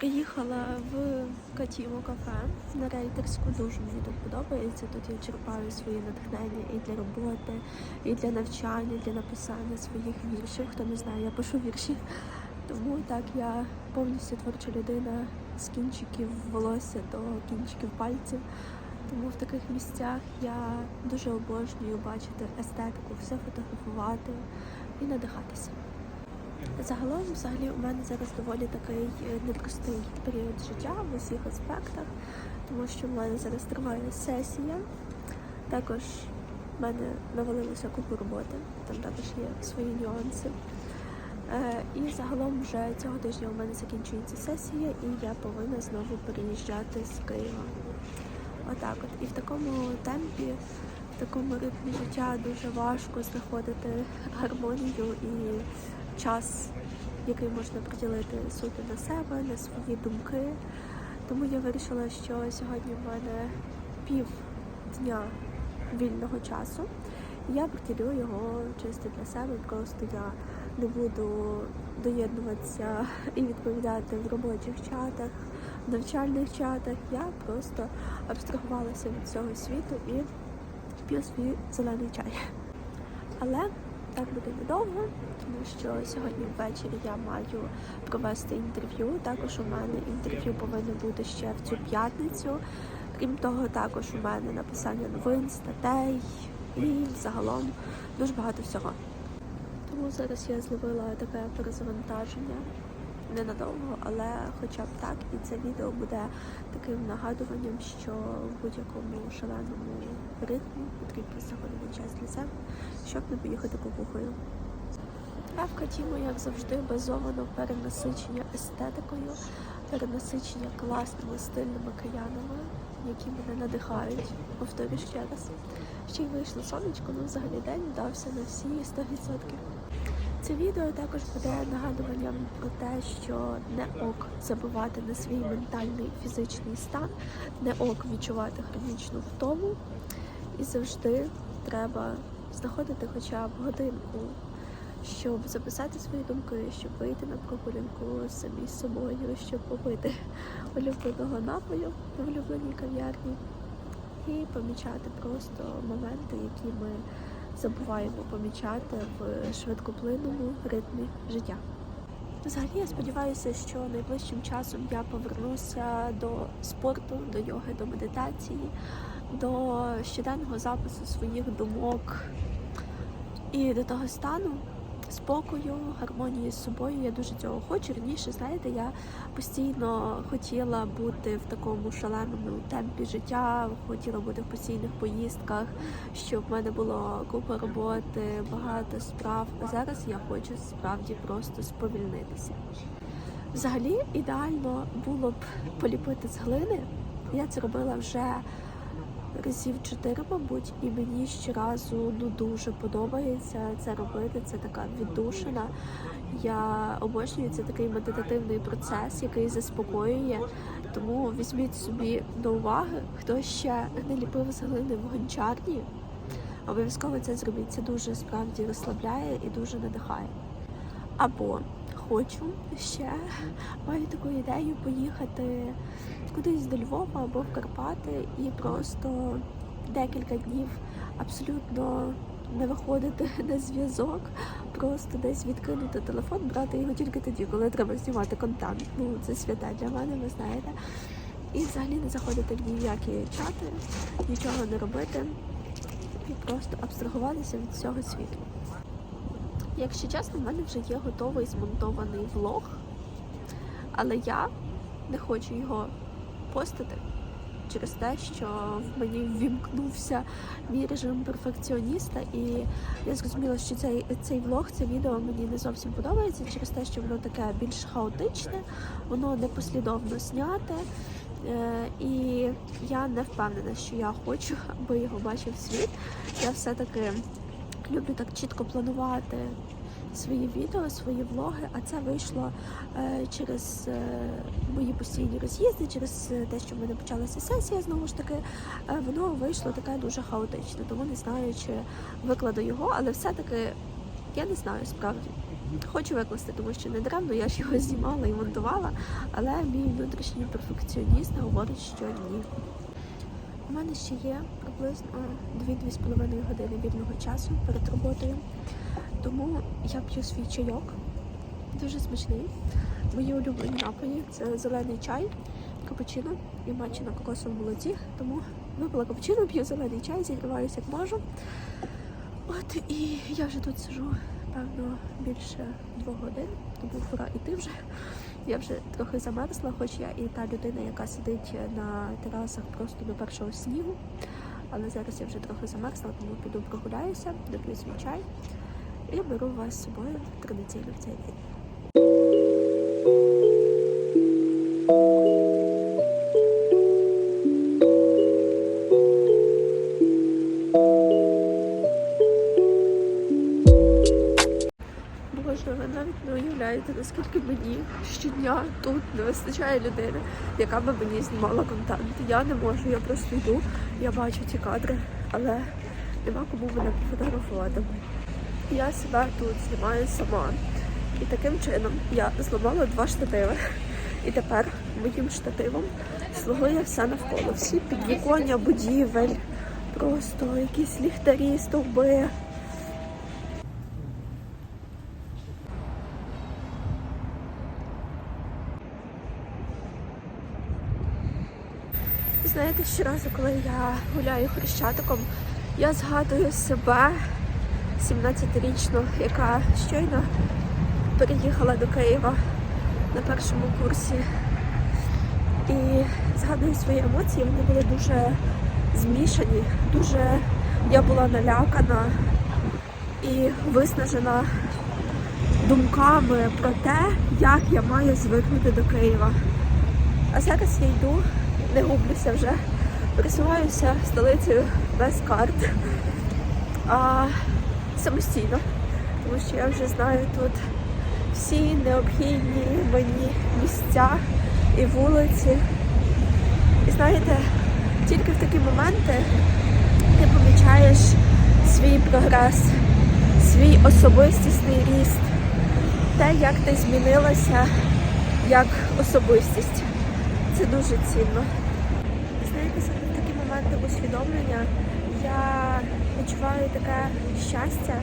Приїхала в Катімо кафе на рейтерську. Дуже мені тут подобається. Тут я черпаю свої натхнення і для роботи, і для навчання, і для написання своїх віршів. Хто не знає, я пишу вірші. Тому так я повністю творча людина з кінчиків волосся до кінчиків пальців. Тому в таких місцях я дуже обожнюю бачити естетику, все фотографувати і надихатися. Загалом, взагалі, у мене зараз доволі такий е, непростий період життя в усіх аспектах, тому що в мене зараз триває сесія. Також в мене навалилося купу роботи, там також є свої нюанси. Е, І загалом вже цього тижня у мене закінчується сесія, і я повинна знову переїжджати з Києва. Отак от. І в такому темпі, в такому ритмі життя дуже важко знаходити гармонію і час, який можна приділити суто на себе, на свої думки. Тому я вирішила, що сьогодні в мене пів дня вільного часу. І я приділю його чисто для себе. Просто я не буду доєднуватися і відповідати в робочих чатах, в навчальних чатах. Я просто абстрагувалася від цього світу і п'ю свій зелений чай. Але так буде недовго, тому що сьогодні ввечері я маю провести інтерв'ю. Також у мене інтерв'ю повинно бути ще в цю п'ятницю. Крім того, також у мене написання новин, статей і загалом дуже багато всього. Тому зараз я зловила таке перезавантаження ненадовго, але хоча б так, і це відео буде таким нагадуванням, що в будь-якому шаленому ритмі потрібно знаходити час для себе, щоб не поїхати кукухою. Травка Тімо, як завжди, базовано перенасичення естетикою, перенасичення класними стильними каянами, які мене надихають. Повторю ще раз. Ще й вийшло сонечко, ну взагалі день вдався на всі 100%. Це відео також буде нагадуванням про те, що не ок забувати на свій ментальний фізичний стан, не ок відчувати хронічну втому, і завжди треба знаходити хоча б годинку, щоб записати свої думки, щоб вийти на прогулянку самі з собою, щоб попити улюбленого напою в улюбленій кав'ярні. І помічати просто моменти, які ми забуваємо помічати в швидкоплинному ритмі життя. Взагалі я сподіваюся, що найближчим часом я повернуся до спорту, до йоги, до медитації, до щоденного запису своїх думок і до того стану спокою, гармонії з собою. Я дуже цього хочу. Раніше, знаєте, я постійно хотіла бути в такому шаленому темпі життя, хотіла бути в постійних поїздках, щоб в мене було купа роботи, багато справ. А зараз я хочу справді просто сповільнитися. Взагалі, ідеально було б поліпити з глини. Я це робила вже разів чотири, мабуть, і мені щоразу ну дуже подобається це робити. Це така віддушина. Я обожнюю це такий медитативний процес, який заспокоює. Тому візьміть собі до уваги, хто ще не ліпив з глини в гончарні. Обов'язково це зробіть. Це дуже справді розслабляє і дуже надихає. Або хочу ще маю таку ідею поїхати кудись до Львова або в Карпати і просто декілька днів абсолютно не виходити на зв'язок, просто десь відкинути телефон, брати його тільки тоді, коли треба знімати контент. Ну це святе для мене, ви знаєте. І взагалі не заходити в ніякі чати, нічого не робити і просто абстрагуватися від всього світу. Якщо чесно, в мене вже є готовий змонтований влог, але я не хочу його постити через те, що в мені ввімкнувся мій режим перфекціоніста, і я зрозуміла, що цей, цей влог, це відео мені не зовсім подобається через те, що воно таке більш хаотичне, воно непослідовно зняте. Е, І я не впевнена, що я хочу, аби його бачив світ. Я все-таки люблю так чітко планувати свої відео, свої влоги, а це вийшло е, через е, мої постійні роз'їзди, через те, що в мене почалася сесія, знову ж таки, е, воно вийшло таке дуже хаотичне, тому не знаю, чи викладу його, але все-таки Я не знаю справді. Хочу викласти, тому що не даремно, я ж його знімала і монтувала, але мій внутрішній перфекціоніст говорить, що ні. У мене ще є приблизно 2-2,5 години вільного часу перед роботою. Тому я п'ю свій чайок. Дуже смачний. Мої улюблені напої це зелений чай, капучино і матчі на кокосовому молоці. Тому випила капучино, п'ю зелений чай, зігріваюся як можу. От і я вже тут сижу, певно, більше двох годин, тому пора іти вже. Я вже трохи замерзла, хоч я і та людина, яка сидить на терасах просто до першого снігу. Але зараз я вже трохи замерзла, тому піду прогуляюся, доп'ю свій чай і беру вас з собою традиційно в цей день. Не наскільки мені щодня тут не вистачає людини, яка би мені знімала контент. Я не можу, я просто йду, я бачу ці кадри, але нема кому мене пофотографувати. Я себе тут знімаю сама. І таким чином я зламала два штативи. І тепер моїм штативом слугує все навколо. Всі підвіконня, будівель, просто якісь ліхтарі, стовби. Знаєте, щоразу, коли я гуляю хрещатиком, я згадую себе 17-річну, яка щойно переїхала до Києва на першому курсі. І згадую свої емоції, вони були дуже змішані, дуже я була налякана і виснажена думками про те, як я маю звикнути до Києва. А зараз я йду, не гублюся вже, пересуваюся столицею без карт, а самостійно, тому що я вже знаю тут всі необхідні мені місця і вулиці. І знаєте, тільки в такі моменти ти помічаєш свій прогрес, свій особистісний ріст, те, як ти змінилася як особистість. Це дуже цінно. Саме такі моменти усвідомлення я відчуваю таке щастя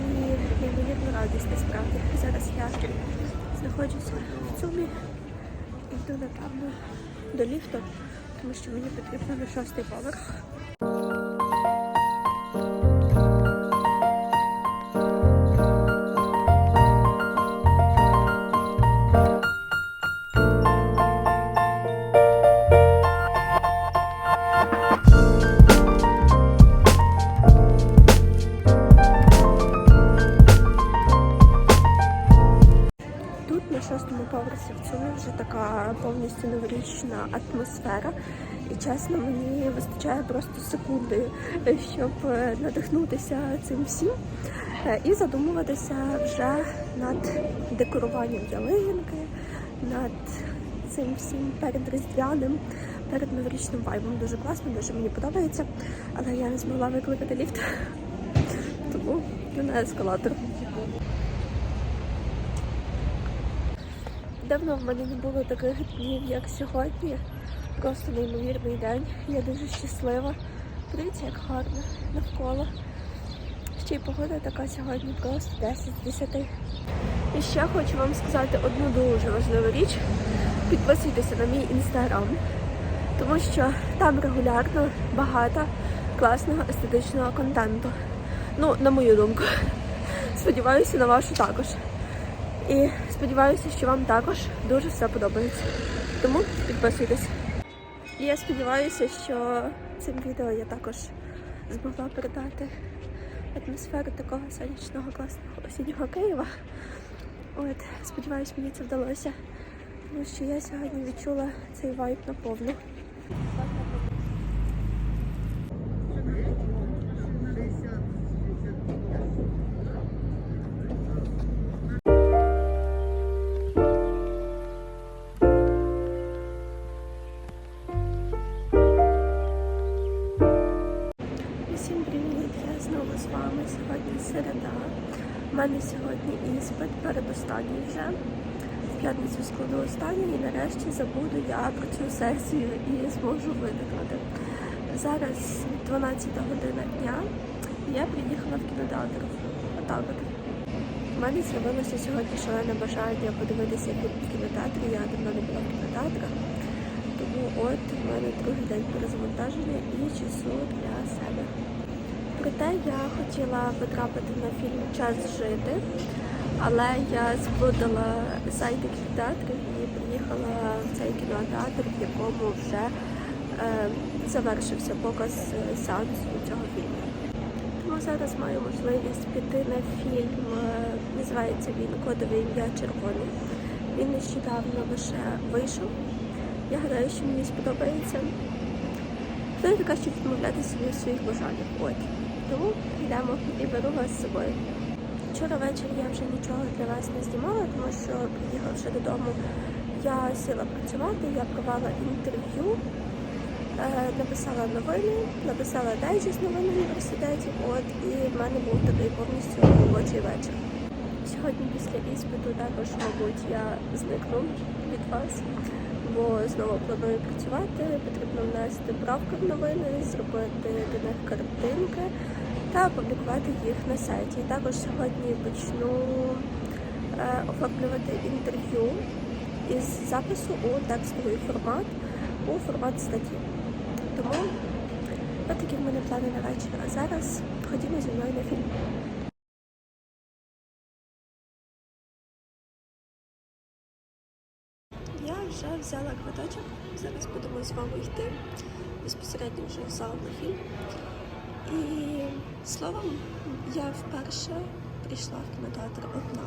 і неймовірну радість насправді. Зараз я знаходжуся в цумі і йду, напевно, до ліфту, тому що мені потрібно на шостий поверх. Повністю новорічна атмосфера. І чесно, мені вистачає просто секунди, щоб е, надихнутися цим всім е, і задумуватися вже над декоруванням ялинки, над цим всім перед різдвяним, перед новорічним вайбом. Дуже класно, дуже мені подобається. Але я не змогла викликати ліфт, тому на ескалатор. Давно в мене не було таких днів, як сьогодні. Просто неймовірний день. Я дуже щаслива. Подивіться, як гарно навколо. Ще й погода така сьогодні просто 10 з 10. І ще хочу вам сказати одну дуже важливу річ. Підписуйтеся на мій інстаграм, тому що там регулярно багато класного естетичного контенту. Ну, на мою думку. Сподіваюся, на вашу також. І сподіваюся, що вам також дуже все подобається. Тому підписуйтесь. І я сподіваюся, що цим відео я також змогла передати атмосферу такого сонячного класного осіннього Києва. От, сподіваюсь, мені це вдалося. Тому що я сьогодні відчула цей вайб наповну. Сьогодні середа. У мене сьогодні іспит передостанній вже. В п'ятницю складу останній і нарешті забуду я про цю сесію і зможу видихнути. Зараз 12 година дня я приїхала в кінотеатр. Отак от. У мене з'явилося сьогодні шалене бажання подивитися в кінотеатрі. Я давно не була в кінотеатрах. Тому от в мене другий день перезавантаження і часу для себе. Проте я хотіла потрапити на фільм Час жити, але я сплутала сайти кінотеатрів і приїхала в цей кінотеатр, в якому вже е, завершився показ е, сеансу цього фільму. Тому зараз маю можливість піти на фільм. е, Називається він Кодове ім'я Червоне. Він нещодавно лише вийшов. Я гадаю, що мені сподобається. Хто така, щоб відмовляти собі своїх бажаннях? От. Тому йдемо і беру вас з собою. Вчора ввечері я вже нічого для вас не знімала, тому що приїхавши додому, я сіла працювати, я провела інтерв'ю, е, написала новини, написала дайджест новин в університеті, от, і в мене був такий повністю робочий вечір. Сьогодні після іспиту також, мабуть, я зникну від вас, бо знову планую працювати. Потрібно внести правки в новини, зробити до них картинки та опублікувати їх на сайті. Також сьогодні почну е, оформлювати інтерв'ю із запису у текстовий формат, у формат статті. Тому такі в мене плани на вечір. А зараз ходімо зі мною на фільм. Я вже взяла квиточок. Зараз будемо з вами йти безпосередньо вже в зал на фільм. І словом, я вперше прийшла в кінотеатр одна.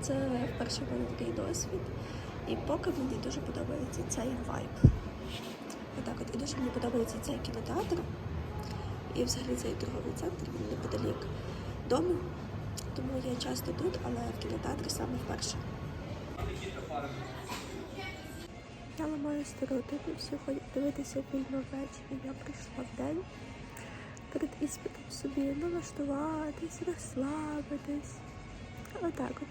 Це вперше в такий досвід. І поки мені дуже подобається цей вайб. Отак от. І дуже мені подобається цей кінотеатр. І взагалі цей торговий центр, він неподалік дому. Тому я часто тут, але в кінотеатрі саме вперше. Я ламаю стереотипи, всі ходять дивитися фільми ввечері. Я прийшла в день перед іспитом собі налаштуватись, розслабитись. Отак от.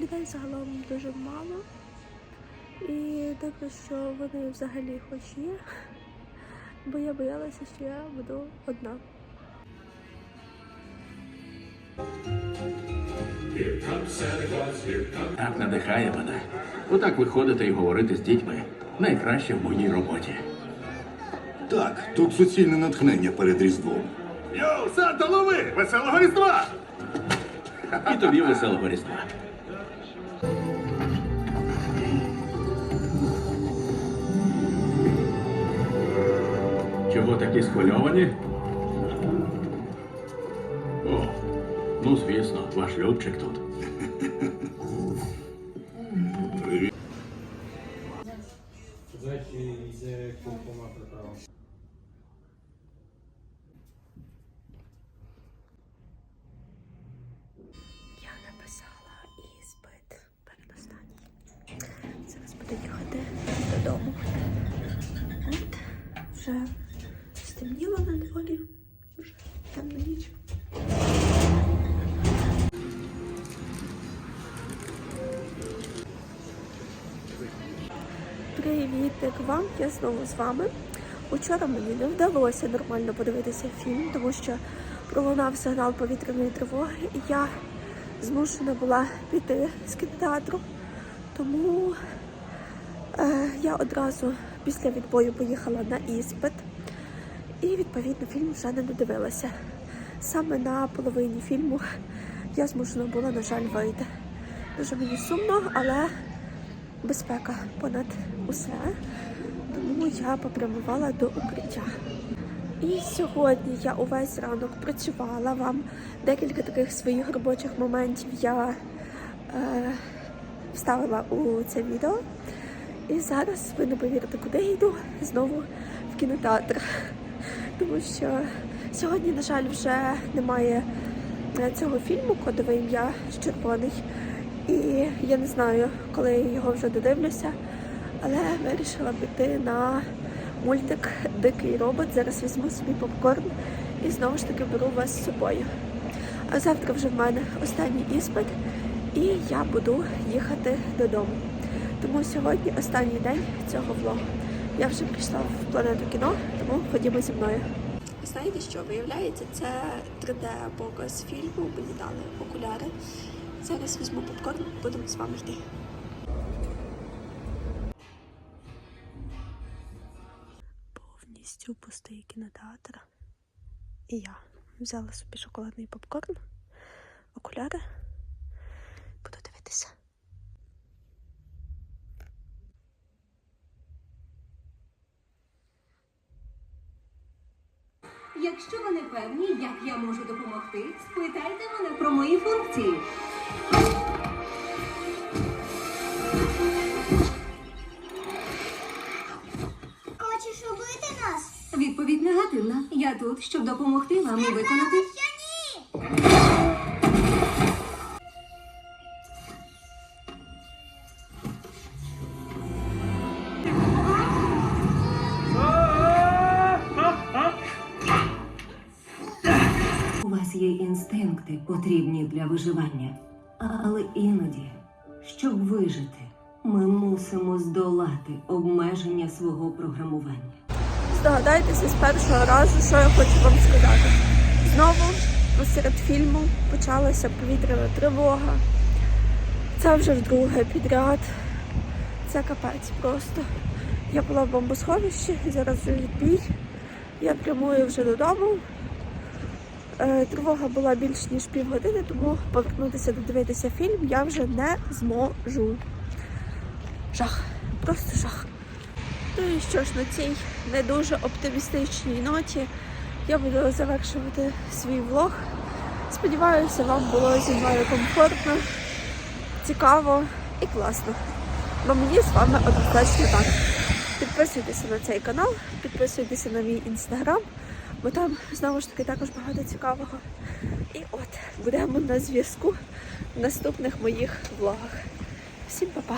Людей загалом дуже мало. І добре, що вони взагалі хоч є, бо я боялася, що я буду одна. Так надихає мене. Отак виходити і говорити з дітьми. Найкраще в моїй роботі. Так, тут суцільне натхнення перед Різдвом. Йоу, Санта, лови! Веселого Різдва! І тобі веселого Різдва. Чого такі схвильовані? О, ну звісно, ваш льотчик тут. Зайчі йде купома приправа. Вам, я знову з вами. Учора мені не вдалося нормально подивитися фільм, тому що пролунав сигнал повітряної тривоги, і я змушена була піти з кінотеатру. Тому е, я одразу після відбою поїхала на іспит і відповідно фільм вже не додивилася. Саме на половині фільму я змушена була, на жаль, вийти. Дуже мені сумно, але безпека понад усе. Тому я попрямувала до укриття. І сьогодні я увесь ранок працювала вам декілька таких своїх робочих моментів я е, вставила у це відео. І зараз ви не повірите, куди я йду знову в кінотеатр. Тому що сьогодні, на жаль, вже немає е, цього фільму Кодове ім'я червоний. І я не знаю, коли його вже додивлюся, але вирішила піти на мультик Дикий робот. Зараз візьму собі попкорн і знову ж таки беру вас з собою. А завтра вже в мене останній іспит, і я буду їхати додому. Тому сьогодні останній день цього влогу. Я вже прийшла в планету кіно, тому ходімо зі мною. Знаєте що? Виявляється, це 3D-показ фільму, мені дали окуляри. Зараз візьму попкорн, будемо з вами йти. Повністю пустий кінотеатр. І я взяла собі шоколадний попкорн, окуляри. Буду дивитися. Якщо ви не певні, як я можу допомогти, спитайте мене про мої функції. Відповідь негативна. Я тут, щоб допомогти вам виконати. У вас є інстинкти, потрібні для виживання. Але іноді, щоб вижити, ми мусимо здолати обмеження свого програмування. Здогадайтеся з першого разу, що я хочу вам сказати. Знову посеред фільму почалася повітряна тривога. Це вже вдруге підряд. Це капець просто. Я була в бомбосховищі, зараз вже відбій. Я прямую вже додому. Е, Тривога була більш ніж півгодини, тому повернутися додивитися фільм я вже не зможу. Жах, просто жах. Ну і що ж, на цій не дуже оптимістичній ноті я буду завершувати свій влог. Сподіваюся, вам було зі мною комфортно, цікаво і класно. Бо мені з вами однозначно так. Підписуйтеся на цей канал, підписуйтеся на мій інстаграм, бо там знову ж таки також багато цікавого. І от будемо на зв'язку в наступних моїх влогах. Всім па-па!